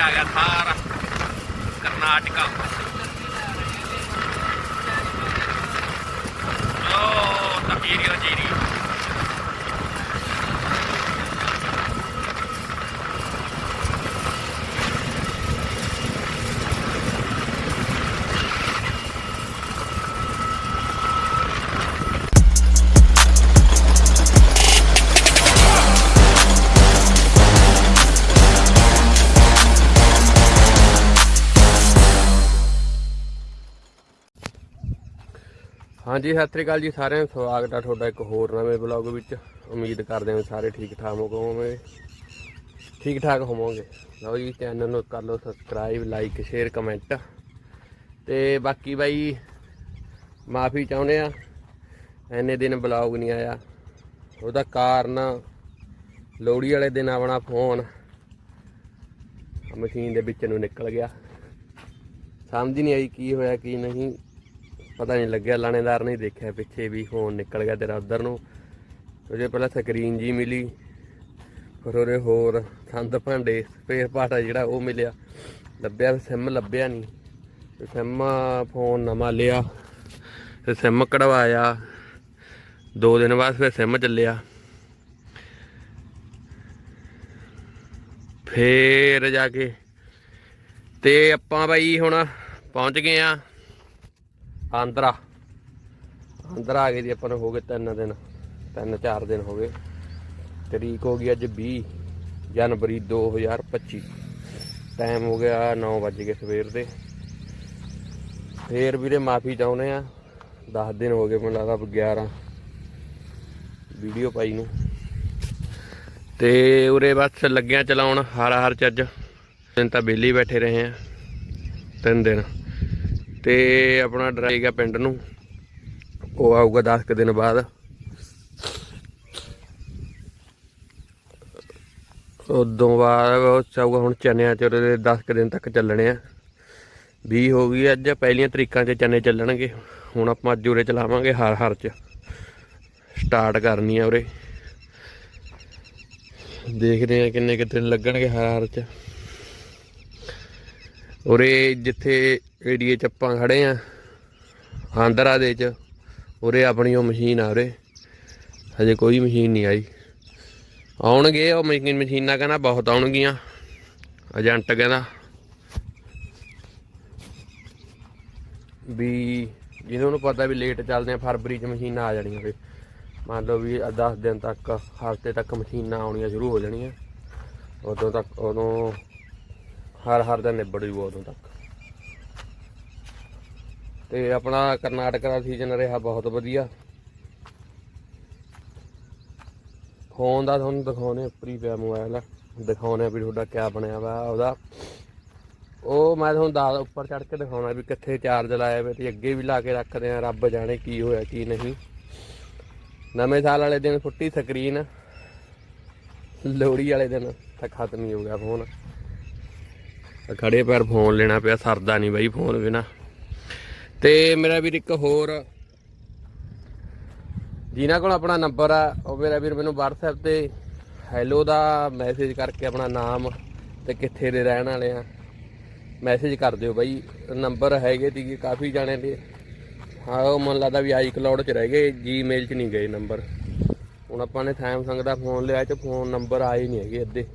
ਆ ਗਿਆ ਸਾਰਾ ਕਰਨਾਟਕਾ। ਹਾਂਜੀ, ਸਤਿ ਸ੍ਰੀ ਅਕਾਲ ਜੀ ਸਾਰਿਆਂ ਨੂੰ। ਸਵਾਗਤ ਆ ਤੁਹਾਡਾ ਇੱਕ ਹੋਰ ਨਵੇਂ ਬਲੌਗ ਵਿੱਚ। ਉਮੀਦ ਕਰਦੇ ਹਾਂ ਸਾਰੇ ਠੀਕ ਠਾਕ ਹੋਵੋਗੇ। ਠੀਕ ਠਾਕ ਹੋਵੋਗੇ। ਲਓ ਜੀ ਚੈਨਲ ਨੂੰ ਕਰ ਲਓ ਸਬਸਕ੍ਰਾਈਬ ਲਾਈਕ ਸ਼ੇਅਰ ਕਮੈਂਟ ਤੇ ਬਾਕੀ ਬਾਈ, ਮਾਫੀ ਚਾਹੁੰਦੇ ਆ। ਐਨੇ ਦਿਨ ਬਲੌਗ ਨਹੀਂ ਆਇਆ। ਉਹਦਾ ਕਾਰਨ ਲੋਹੜੀ ਵਾਲੇ ਦਿਨ ਆਪਣਾ ਫੋਨ ਮਸ਼ੀਨ ਦੇ ਵਿੱਚ ਨੂੰ ਨਿਕਲ ਗਿਆ। ਸਮਝ ਨਹੀਂ ਆਈ ਕੀ ਹੋਇਆ, ਕੀ ਨਹੀਂ। ਪਤਾ ਨਹੀਂ ਲੱਗਿਆ, ਲਾਣੇਦਾਰ ਨੇ ਦੇਖਿਆ ਪਿੱਛੇ ਵੀ ਫੋਨ ਨਿਕਲ ਗਿਆ ਤੇਰਾ ਉਧਰ ਨੂੰ। ਉਹਦੇ ਪਹਿਲਾਂ ਸਕਰੀਨ ਜੀ ਮਿਲੀ, ਫਿਰ ਉਹਦੇ ਹੋਰ ਸੰਦ ਭਾਂਡੇ ਸਪੇਅਰ ਪਾਰਟ ਜਿਹੜਾ ਉਹ ਮਿਲਿਆ। ਲੱਭਿਆ ਸਿਮ ਲੱਭਿਆ ਨਹੀਂ। ਸਿਮ ਫੋਨ ਨਵਾਂ ਲਿਆ, ਤੇ ਸਿਮ ਕਢਵਾਇਆ। ਦੋ ਦਿਨ ਬਾਅਦ ਫਿਰ ਸਿਮ ਚੱਲਿਆ। ਫੇਰ ਜਾ ਕੇ ਤੇ ਆਪਾਂ ਬਾਈ ਹੁਣ ਪਹੁੰਚ ਗਏ ਆ। ਆਂਦਰਾ ਆਂਧਰਾ ਆ ਗਏ ਜੀ, ਆਪਾਂ ਨੂੰ ਹੋ ਗਏ ਤਿੰਨ ਦਿਨ, ਤਿੰਨ ਚਾਰ ਦਿਨ ਹੋ ਗਏ। ਤਰੀਕ ਹੋ ਗਈ ਅੱਜ 20 ਜਨਵਰੀ 2025 ਟਾਈਮ ਹੋ ਗਿਆ 9 ਵਜ ਗਏ ਸਵੇਰ ਦੇ। ਫੇਰ ਵੀਰੇ ਮਾਫੀ ਚਾਹੁੰਦੇ ਆ। 10 ਦਿਨ ਹੋ ਗਏ ਮੈਨੂੰ ਲੱਗਦਾ 11 ਵੀਡੀਓ ਪਾਈ ਨੂੰ। ਤੇ ਉਰੇ ਬਸ ਲੱਗਿਆ ਚਲਾਉਣ ਹਰ ਹਰ ਚੱਜ। ਦਿਨ ਤਾਂ ਵਿਹਲੇ ਬੈਠੇ ਰਹੇ ਆ। ਤਿੰਨ ਦਿਨ। ਤੇ ਆਪਣਾ ਡਰਾਈਗਾ ਪਿੰਡ ਨੂੰ। ਉਹ ਆਊਗਾ 10 ਕੁ ਦਿਨ ਬਾਅਦ। ਉਦੋਂ ਬਾਅਦ ਉਹ ਚਾਹੂਗਾ ਹੁਣ ਚਨਿਆਂ ਚ, ਉਹਦੇ 10 ਕੁ ਦਿਨ ਤੱਕ ਚੱਲਣੇ ਆ। 20 ਹੋ ਗਈ ਅੱਜ ਪਹਿਲੀਆਂ ਤਰੀਕਾਂ 'ਚ ਚਨੇ ਚੱਲਣਗੇ। ਹੁਣ ਆਪਾਂ ਅੱਜ ਉਰੇ ਚਲਾਵਾਂਗੇ ਹਰ ਹਰ ਚ। ਸਟਾਰਟ ਕਰਨੀ ਆ ਉਰੇ। ਦੇਖਦੇ ਆ ਕਿੰਨੇ ਕੁ ਦਿਨ ਲੱਗਣਗੇ ਹਰ ਹਰ ਚ। ਉਰੇ ਜਿੱਥੇ ਏਡੀਏ ਚ ਆਪਾਂ ਖੜੇ ਆ, ਆਂਧਰਾ ਦੇ ਚ, ਉਰੇ ਆਪਣੀ ਉਹ ਮਸ਼ੀਨ ਆ ਉਰੇ। ਹਜੇ ਕੋਈ ਮਸ਼ੀਨ ਨਹੀਂ ਆਈ। ਆਉਣਗੇ ਉਹ ਮਸ਼ੀਨ, ਮਸ਼ੀਨਾਂ ਕਹਿੰਦਾ ਬਹੁਤ ਆਉਣਗੀਆਂ। ਏਜੰਟ ਕਹਿੰਦਾ ਵੀ ਜਿਹਨਾਂ ਨੂੰ ਪਤਾ ਵੀ ਲੇਟ ਚੱਲਦੇ ਆ, ਫਰਵਰੀ ਚ ਮਸ਼ੀਨਾਂ ਆ ਜਾਣੀਆਂ ਫੇ ਮੰਨ ਲਓ ਵੀ 10 ਦਿਨ ਤੱਕ, ਹਫ਼ਤੇ ਤੱਕ ਮਸ਼ੀਨਾਂ ਆਉਣੀਆਂ ਸ਼ੁਰੂ ਹੋ ਜਾਣੀਆਂ। ਉਦੋਂ ਤੱਕ, ਉਦੋਂ ਹਰ ਹਰ ਦਾ ਨਿਬੜ ਜੂਗਾ ਉਦੋਂ ਤੱਕ। ਤੇ ਆਪਣਾ ਕਰਨਾਟਕ ਦਾ ਸੀਜ਼ਨ ਰਿਹਾ ਬਹੁਤ ਵਧੀਆ। ਫੋਨ ਦਾ ਤੁਹਾਨੂੰ ਦਿਖਾਉਣੇ ਉੱਪਰੀ ਪਿਆ ਮੋਬਾਈਲ ਦਿਖਾਉਣੇ ਵੀ ਤੁਹਾਡਾ ਕਿਆ ਬਣਿਆ ਵਾ ਉਹਦਾ। ਉਹ ਮੈਂ ਤੁਹਾਨੂੰ ਦਾ ਉੱਪਰ ਚੜ ਕੇ ਦਿਖਾਉਣਾ ਵੀ ਕਿੱਥੇ ਚਾਰਜ ਲਾਇਆ ਵੇ ਤੇ ਅੱਗੇ ਵੀ ਲਾ ਕੇ ਰੱਖਦੇ ਆ, ਰੱਬ ਜਾਣੇ ਕੀ ਹੋਇਆ, ਕੀ ਨਹੀਂ। ਨਵੇਂ ਸਾਲ ਵਾਲੇ ਦਿਨ ਫੁੱਟੀ ਸਕਰੀਨ ਲੋਹੜੀ ਵਾਲੇ ਦਿਨ ਤਾਂ ਖਤਮ ਹੀ ਹੋ ਗਿਆ ਫੋਨ ਤਾਂ ਖੜੇ ਪੈਰ ਫੋਨ ਲੈਣਾ ਪਿਆ, ਸਰਦਾ ਨਹੀਂ ਬਾਈ ਫੋਨ ਬਿਨਾ। ਤੇ ਮੇਰਾ ਵੀਰ ਇੱਕ ਹੋਰ। ਜਿਨ੍ਹਾਂ ਕੋਲ ਆਪਣਾ ਨੰਬਰ ਆ, ਉਹ ਮੇਰਾ ਵੀਰ ਮੈਨੂੰ WhatsApp ਤੇ ਹੈਲੋ ਦਾ ਮੈਸੇਜ ਕਰਕੇ ਆਪਣਾ ਨਾਮ ਤੇ ਕਿੱਥੇ ਦੇ ਰਹਿਣ ਵਾਲੇ ਆ ਮੈਸੇਜ ਕਰ ਦਿਓ ਬਾਈ। ਨੰਬਰ ਹੈਗੇ ਤੀਗੇ ਕਾਫੀ ਜਾਣੇ ਦੇ। ਹਾਂ, ਉਹ ਮਨ ਲੱਗਦਾ ਵੀ ਆਈ ਕਲਾਉਡ 'ਚ ਰਹਿ ਗਏ ਜੀਮੇਲ 'ਚ ਨਹੀਂ ਗਏ ਨੰਬਰ। ਹੁਣ ਆਪਾਂ ਨੇ ਸੈਮਸੰਗ ਦਾ ਫੋਨ ਲਿਆ ਤੇ ਫੋਨ ਨੰਬਰ ਆਏ ਨਹੀਂ ਹੈਗੇ ਅੱਧੇ।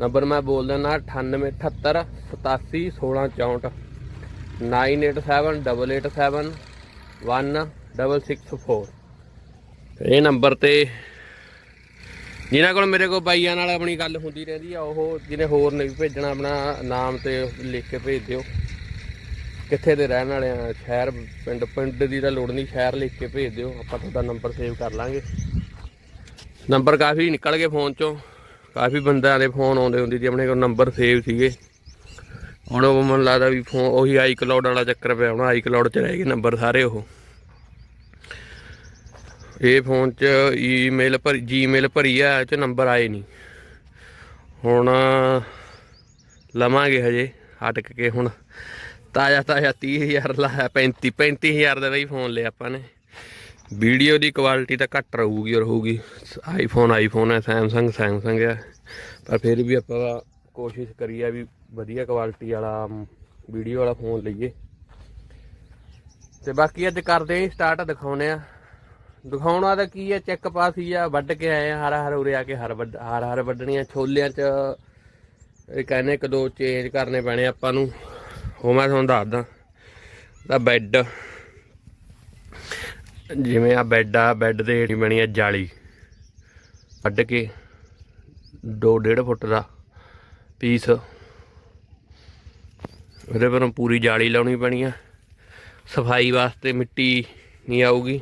ਨੰਬਰ ਮੈਂ ਬੋਲ ਦਿੰਦਾ 9878 87 1664 9878871664 ਇਹ ਨੰਬਰ ਤੇ ਜਿਨ੍ਹਾਂ ਕੋਲ ਮੇਰੇ ਕੋਲ ਬਾਈਆਂ ਨਾਲ ਆਪਣੀ ਗੱਲ ਹੁੰਦੀ ਰਹਿੰਦੀ ਆ, ਉਹ ਜਿਹਨੇ ਹੋਰ ਨੇ ਵੀ ਭੇਜਣਾ ਆਪਣਾ ਨਾਮ ਤੇ ਲਿਖ ਕੇ ਭੇਜ ਦਿਓ। ਕਿੱਥੇ ਦੇ ਰਹਿਣ ਵਾਲੇ ਆ? ਸ਼ਹਿਰ, ਪਿੰਡ ਪਿੰਡ ਦੀ ਤਾਂ ਲੋੜ ਨਹੀਂ, ਸ਼ਹਿਰ ਲਿਖ ਕੇ ਭੇਜ ਦਿਓ। ਆਪਾਂ ਤੁਹਾਡਾ ਨੰਬਰ ਸੇਵ ਕਰ ਲਾਂਗੇ। ਨੰਬਰ ਕਾਫੀ ਨਿਕਲ ਗਏ ਫੋਨ ਚੋਂ। ਕਾਫੀ ਬੰਦਿਆਂ ਦੇ ਫੋਨ ਆਉਂਦੇ ਹੁੰਦੇ ਸੀ, ਆਪਣੇ ਕੋਲ ਨੰਬਰ ਸੇਵ ਸੀਗੇ। ਹੁਣ ਉਹ ਮੈਨੂੰ ਲੱਗਦਾ ਵੀ ਫੋਨ, ਉਹੀ ਆਈ ਕਲਾਉਡ ਵਾਲਾ ਚੱਕਰ ਪਿਆ ਹੁਣ ਆਈ ਕਲਾਉਡ 'ਚ ਰਹਿ ਗਏ ਨੰਬਰ ਸਾਰੇ ਉਹ। ਇਹ ਫੋਨ 'ਚ ਈਮੇਲ ਭਰੀ ਜੀਮੇਲ ਭਰੀ ਆ 'ਚ ਨੰਬਰ ਆਏ ਨਹੀਂ। ਹੁਣ ਲਵਾਂਗੇ ਹਜੇ ਹਟਕ ਕੇ ਹੁਣ। ਤਾਜ਼ਾ ਤਾਜ਼ਾ 30000 ਲਾਇਆ 35 35000 ਦਾ ਬਈ ਫੋਨ ਲਿਆ ਆਪਾਂ ਨੇ। ਵੀਡੀਓ ਦੀ ਕੁਆਲਿਟੀ ਤਾਂ ਘੱਟ ਰਹੂਗੀ ਔਰ ਹੋਊਗੀ। ਆਈਫੋਨ ਆਈਫੋਨ ਹੈ ਸੈਮਸੰਗ ਸੈਮਸੰਗ ਹੈ। ਪਰ ਫਿਰ ਵੀ ਆਪਾਂ ਕੋਸ਼ਿਸ਼ ਕਰੀਏ ਵੀ ਵਧੀਆ ਕੁਆਲਿਟੀ ਵਾਲਾ ਵੀਡੀਓ ਵਾਲਾ ਫੋਨ ਲਈਏ। ਤੇ ਬਾਕੀ ਅੱਜ ਕਰਦੇ ਆਂ ਸਟਾਰਟ ਦਿਖਾਉਨੇ ਆ ਦਿਖਾਉਣਾ ਤਾਂ ਕੀ ਹੈ ਚੈੱਕ ਪਾਸ ਹੀ ਆ, ਵੱਢ ਕੇ ਆਏ ਆ, ਹਰ ਹਰ ਉਰੇ ਆ ਕੇ ਹਰ ਵੱਢ, ਹਰ ਹਰ ਵੱਢਣੀਆਂ ਛੋਲਿਆਂ ਚ, ਇਹ ਕਹਿੰਦੇ ਇੱਕ ਦੋ ਚੇਂਜ ਕਰਨੇ ਪੈਣੇ ਆਪਾਂ ਨੂੰ। ਉਹ ਮੈਂ ਤੁਹਾਨੂੰ ਦੱਸਦਾ, ਦਾ ਬੈੱਡ ਜਿਵੇਂ ਆ ਬੈੱਡ ਆ ਬੈੱਡ ਦੇ ਹੇਠ ਬਣੀ ਆ ਜਾਲੀ। ਵੱਢ ਕੇ 2.5 ਫੁੱਟ ਦਾ ਪੀਸ ਉਹਦੇ ਪਰ ਪੂਰੀ ਜਾਲੀ ਲਾਉਣੀ ਪੈਣੀ ਆ। ਸਫ਼ਾਈ ਵਾਸਤੇ ਮਿੱਟੀ ਨਹੀਂ ਆਊਗੀ।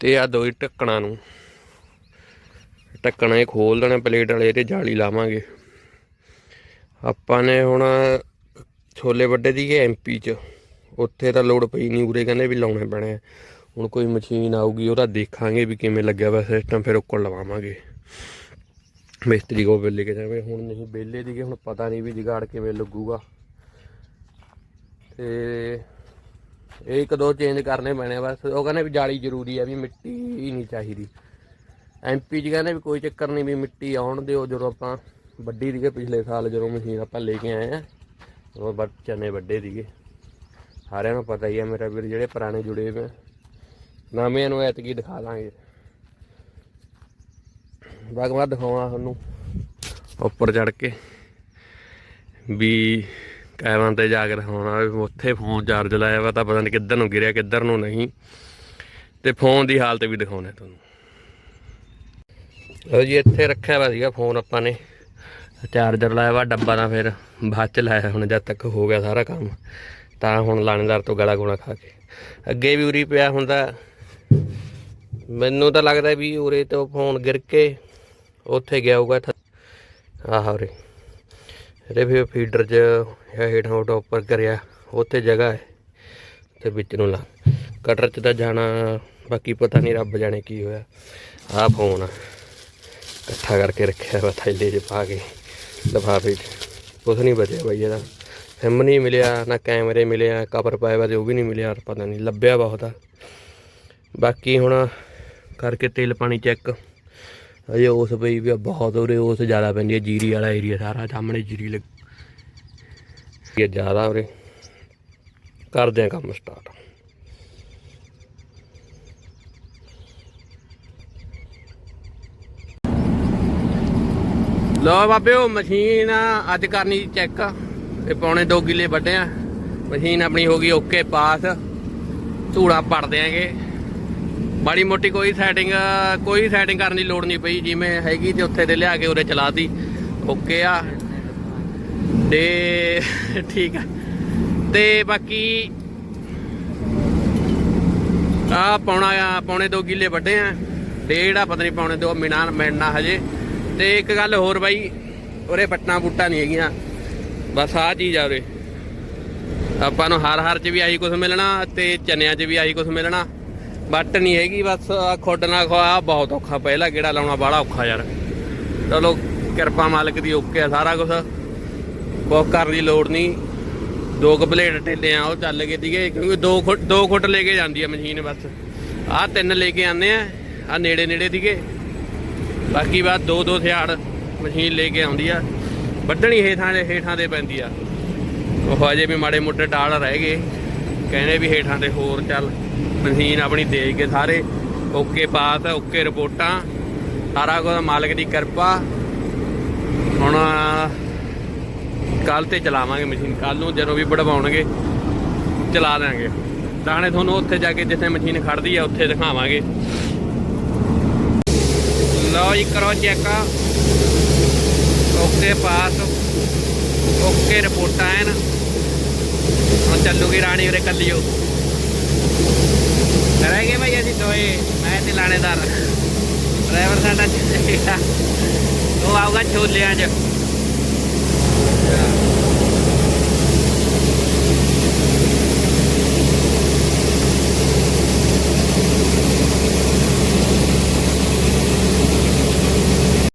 ਤੇ ਆ ਦੋ ਹੀ ਢੱਕਣਾ ਨੂੰ। ਢੱਕਣਾ ਇਹ ਖੋਲ ਦੇਣਾ ਪਲੇਟ ਵਾਲੇ ਤੇ ਜਾਲੀ ਲਾਵਾਂਗੇ। ਆਪਾਂ ਨੇ ਹੁਣ ਛੋਲੇ ਵੱਡੇ ਦੀਗੇ ਐਮਪੀ ਚ। ਉੱਥੇ ਤਾਂ ਲੋੜ ਪਈ ਨਹੀਂ ਉਰੇ, ਕਹਿੰਦੇ ਵੀ ਲਾਉਣੇ ਪੈਣੇ ਹੁਣ ਕੋਈ ਮਸ਼ੀਨ ਆਊਗੀ, ਉਹਦਾ ਦੇਖਾਂਗੇ ਵੀ ਕਿਵੇਂ ਲੱਗਿਆ ਵਾ ਸਿਸਟਮ ਫਿਰ ਉੱਕਰ ਲਵਾਵਾਂਗੇ। ਮਿਸਤਰੀ ਕੋਲ ਵੇਲੇ ਕੇ ਜਾਵੇ ਹੁਣ ਨਹੀਂ ਬੇਲੇ ਦੀਗੇ ਹੁਣ ਪਤਾ ਨਹੀਂ ਵੀ ਜਗਾੜ ਕਿਵੇਂ ਲੱਗੂਗਾ। ਤੇ ਇਹ ਇੱਕ ਦੋ ਚੇਂਜ ਕਰਨੇ ਪੈਣੇ ਆ ਬਸ। ਉਹ ਕਹਿੰਦੇ ਵੀ ਜਾਲੀ ਜ਼ਰੂਰੀ ਆ ਵੀ ਮਿੱਟੀ ਨਹੀਂ ਚਾਹੀਦੀ। ਐਮਪੀ ਜੀ ਕਹਿੰਦੇ ਵੀ ਕੋਈ ਚੱਕਰ ਨਹੀਂ ਵੀ ਮਿੱਟੀ ਆਉਣ ਦਿਓ ਜਦੋਂ ਆਪਾਂ ਵੱਡੀ ਦੀਗੇ ਪਿਛਲੇ ਸਾਲ ਜਦੋਂ ਮਸ਼ੀਨ ਆਪਾਂ ਲੈ ਕੇ ਆਏ ਆ ਉਹ ਬੱਟ ਚਨੇ ਵੱਡੇ ਦੀਗੇ ਸਾਰਿਆਂ ਨੂੰ ਪਤਾ ਹੀ ਆ ਮੇਰਾ ਵੀਰ, ਜਿਹੜੇ ਪੁਰਾਣੇ ਜੁੜੇ ਹੋਏ ਨਵੇਂ ਨੂੰ ਐਤਕੀ ਦਿਖਾ ਦਾਂਗੇ। ਬਾਗਵਾ ਦਿਖਾਉਣਾ ਤੁਹਾਨੂੰ ਉੱਪਰ ਚੜ ਕੇ ਵੀ ਕੈਰਾਂ ਤੇ ਜਾ ਕੇ ਦਿਖਾਉਣਾ ਉੱਥੇ ਫੋਨ ਚਾਰਜ ਲਾਇਆ ਵਾ ਤਾਂ ਪਤਾ ਨਹੀਂ ਕਿੱਧਰ ਨੂੰ ਗਿਰਿਆ, ਕਿੱਧਰ ਨੂੰ ਨਹੀਂ। ਤੇ ਫੋਨ ਦੀ ਹਾਲਤ ਵੀ ਦਿਖਾਉਣਾ ਤੁਹਾਨੂੰ। ਲਓ ਜੀ, ਇੱਥੇ ਰੱਖਿਆ ਵਾ ਸੀਗਾ ਫੋਨ ਆਪਾਂ ਨੇ। ਚਾਰਜਰ ਲਾਇਆ ਵਾ, ਡੱਬਾ ਦਾ ਫਿਰ ਬਾਅਦ ਚ ਲਾਇਆ ਹੁਣ ਜਦ ਤੱਕ ਹੋ ਗਿਆ ਸਾਰਾ ਕੰਮ। ਤਾਂ ਹੁਣ ਲਾਣੇਦਾਰ ਤੋਂ ਗਲਾ ਗੁਣਾ ਖਾ ਕੇ। ਅੱਗੇ ਵੀ ਉਰੀ ਪਿਆ ਹੁੰਦਾ। ਮੈਨੂੰ ਤਾਂ ਲੱਗਦਾ ਵੀ ਉਰੇ ਤੋਂ ਫੋਨ ਗਿਰ ਕੇ ਉੱਥੇ ਗਿਆ ਹੋਊਗਾ ਆਹ ਉਰੇ। ਇਹਦੇ ਫਿਰ ਫੀਡਰ 'ਚ ਜਾਂ ਹੇਠਾਂ ਉਟਾ ਉੱਪਰ ਕਰਿਆ। ਉੱਥੇ ਜਗ੍ਹਾ ਹੈ ਤੇ ਵਿੱਚ ਨੂੰ ਲਾ। ਕਟਰ 'ਚ ਤਾਂ ਜਾਣਾ, ਬਾਕੀ ਪਤਾ ਨਹੀਂ ਰੱਬ ਜਾਣੇ ਕੀ ਹੋਇਆ। ਆਹ ਫੋਨ ਆ। ਇਕੱਠਾ ਕਰਕੇ ਰੱਖਿਆ ਵਾ ਥੈਲੇ 'ਚ ਪਾ ਕੇ, ਲਿਫਾਫੇ 'ਚ। ਕੁਛ ਨਹੀਂ ਬਚਿਆ ਬਈ ਇਹਦਾ। ਸਿਮ ਨਹੀਂ ਮਿਲਿਆ, ਨਾ ਕੈਮਰੇ ਮਿਲਿਆ ਕਵਰ ਪਾਇਆ ਵਾ ਤੇ ਉਹ ਵੀ ਨਹੀਂ ਮਿਲਿਆ, ਪਤਾ ਨਹੀਂ, ਲੱਭਿਆ ਬਹੁਤ ਆ। ਬਾਕੀ ਹੁਣ ਕਰਕੇ ਤੇਲ ਪਾਣੀ ਚੈੱਕ ਅਜੇ ਉਸ ਪਈ ਵੀ ਬਹੁਤ ਉਰੇ ਉਸ ਜ਼ਿਆਦਾ ਪੈਂਦੀ ਹੈ, ਜੀਰੀ ਵਾਲਾ ਏਰੀਆ ਸਾਰਾ, ਸਾਹਮਣੇ ਜੀਰੀ ਲੱਗ ਇਹ ਜ਼ਿਆਦਾ ਉਰੇ। ਕਰਦੇ ਆ ਕੰਮ ਸਟਾਰਟ ਲੋ ਬਾਬਿਓ ਮਸ਼ੀਨ ਅੱਜ ਕਰਨੀ ਚੈੱਕ ਇਹ ਪੌਣੇ 2 ਕਿੱਲੇ ਵੱਡੇ ਆ। ਮਸ਼ੀਨ ਆਪਣੀ ਹੋ ਗਈ ਓਕੇ, ਪਾਸ। ਧੂੜਾ ਪੜ ਦਿਆਂਗੇ। ਮਾੜੀ ਮੋਟੀ ਕੋਈ ਸੈਟਿੰਗ ਕੋਈ ਸੈਟਿੰਗ ਕਰਨ ਦੀ ਲੋੜ ਨਹੀਂ ਪਈ, ਜਿਵੇਂ ਹੈਗੀ ਤੇ ਉੱਥੇ ਤੇ ਲਿਆ ਕੇ ਉਰੇ ਚਲਾਤੀ। ਓਕੇ ਆ। ਤੇ ਠੀਕ ਆ। ਤੇ ਬਾਕੀ ਆ ਪੌਣਾ ਪੌਣੇ 2 ਕਿੱਲੇ ਵੱਡੇ ਆ। ਡੇਢ ਆ ਪਤਾ ਨਹੀਂ ਪੌਣੇ 2 ਮਿਣਾ ਮਿਲਣਾ ਹਜੇ। ਤੇ ਇੱਕ ਗੱਲ ਹੋਰ ਬਾਈ, ਉਰੇ ਪੱਟਾਂ ਬੂਟਾਂ ਨਹੀਂ ਹੈਗੀਆਂ। ਬਸ ਆਹ ਚੀਜ਼ ਆ ਉਰੇ। ਆਪਾਂ ਨੂੰ ਹਰ ਹਰ ਚ ਵੀ ਆਹੀ ਕੁਝ ਮਿਲਣਾ ਤੇ ਚਨਿਆਂ ਚ ਵੀ ਆਹੀ ਕੁਝ ਮਿਲਣਾ। ਬੱਟ ਨਹੀਂ ਹੈਗੀ, ਬਸ ਆਹ ਖੁੱਡ ਨਾ ਖਵਾ ਬਹੁਤ ਔਖਾ, ਪਹਿਲਾ ਕਿਹੜਾ ਲਾਉਣਾ ਬਾਹਲਾ ਔਖਾ ਯਾਰ। ਚਲੋ, ਕਿਰਪਾ ਮਾਲਕ ਦੀ ਓਕੇ ਆ ਸਾਰਾ ਕੁਝ ਬਹੁਤ ਕਰਨ ਦੀ ਲੋੜ ਨਹੀਂ ਦੋ ਕੁ ਪਲੇਟ ਟੇਲੇ ਆ, ਉਹ ਚੱਲ ਗਏ ਸੀਗੇ, ਕਿਉਂਕਿ ਦੋ ਫੁੱਟ ਦੋ ਫੁੱਟ ਲੈ ਕੇ ਜਾਂਦੀ ਆ ਮਸ਼ੀਨ ਬਸ। ਆਹ ਤਿੰਨ ਲੈ ਕੇ ਆਨੇ ਆ ਆ ਨੇੜੇ ਨੇੜੇ ਸੀਗੇ। ਬਾਕੀ ਬਾਅਦ ਦੋ ਦੋ ਸਿਆੜ ਮਸ਼ੀਨ ਲੈ ਕੇ ਆਉਂਦੀ ਆ। ਵੱਢਣੀ ਹੇਠਾਂ ਦੇ ਹੇਠਾਂ ਦੇ ਪੈਂਦੀ ਆ। ਉਹ ਹਜੇ ਵੀ ਮਾੜੇ ਮੋਟੇ ਡਾਲ ਰਹਿ ਗਏ। ਕਹਿੰਦੇ ਵੀ ਹੇਠਾਂ ਦੇ ਹੋਰ ਚੱਲ। ਮਸ਼ੀਨ ਆਪਣੀ ਦੇ ਕੇ ਸਾਰੇ ਓਕੇ ਪਾਸ ਓਕੇ ਰਿਪੋਰਟਾਂ, ਸਾਰਾ ਕੁਝ ਮਾਲਕ ਦੀ ਕਿਰਪਾ। ਹੁਣ ਕੱਲ ਤੇ ਚਲਾਵਾਂਗੇ ਮਸ਼ੀਨ ਕੱਲ ਨੂੰ ਜਦੋਂ ਵੀ ਵੜਵਾਉਣਗੇ ਚਲਾ ਦਾਂਗੇ ਦਾਣੇ ਤੁਹਾਨੂੰ ਉੱਥੇ ਜਾ ਕੇ ਜਿੱਥੇ ਮਸ਼ੀਨ ਖੜਦੀ ਆ, ਉੱਥੇ ਦਿਖਾਵਾਂਗੇ। ਲਓ ਜੀ, ਕਰੋ ਚੈੱਕ। ਓਕੇ ਪਾਸ ਓਕੇ ਰਿਪੋਰਟਾਂ ਐਨ। ਹੁਣ ਚੱਲੂਗੀ ਰਾਣੀ ਉਰੇ ਕੱਲਿਓ। ਕਰਾਂਗੇ ਭਾਈ ਅਸੀਂ ਦੋਏ ਮੈਂ ਤੇ ਲਾਣੇਦਾਰ। ਡਰਾਈਵਰ ਸਾਡਾ ਉਹ ਆਊਗਾ ਛੋਲਿਆਂ 'ਚ।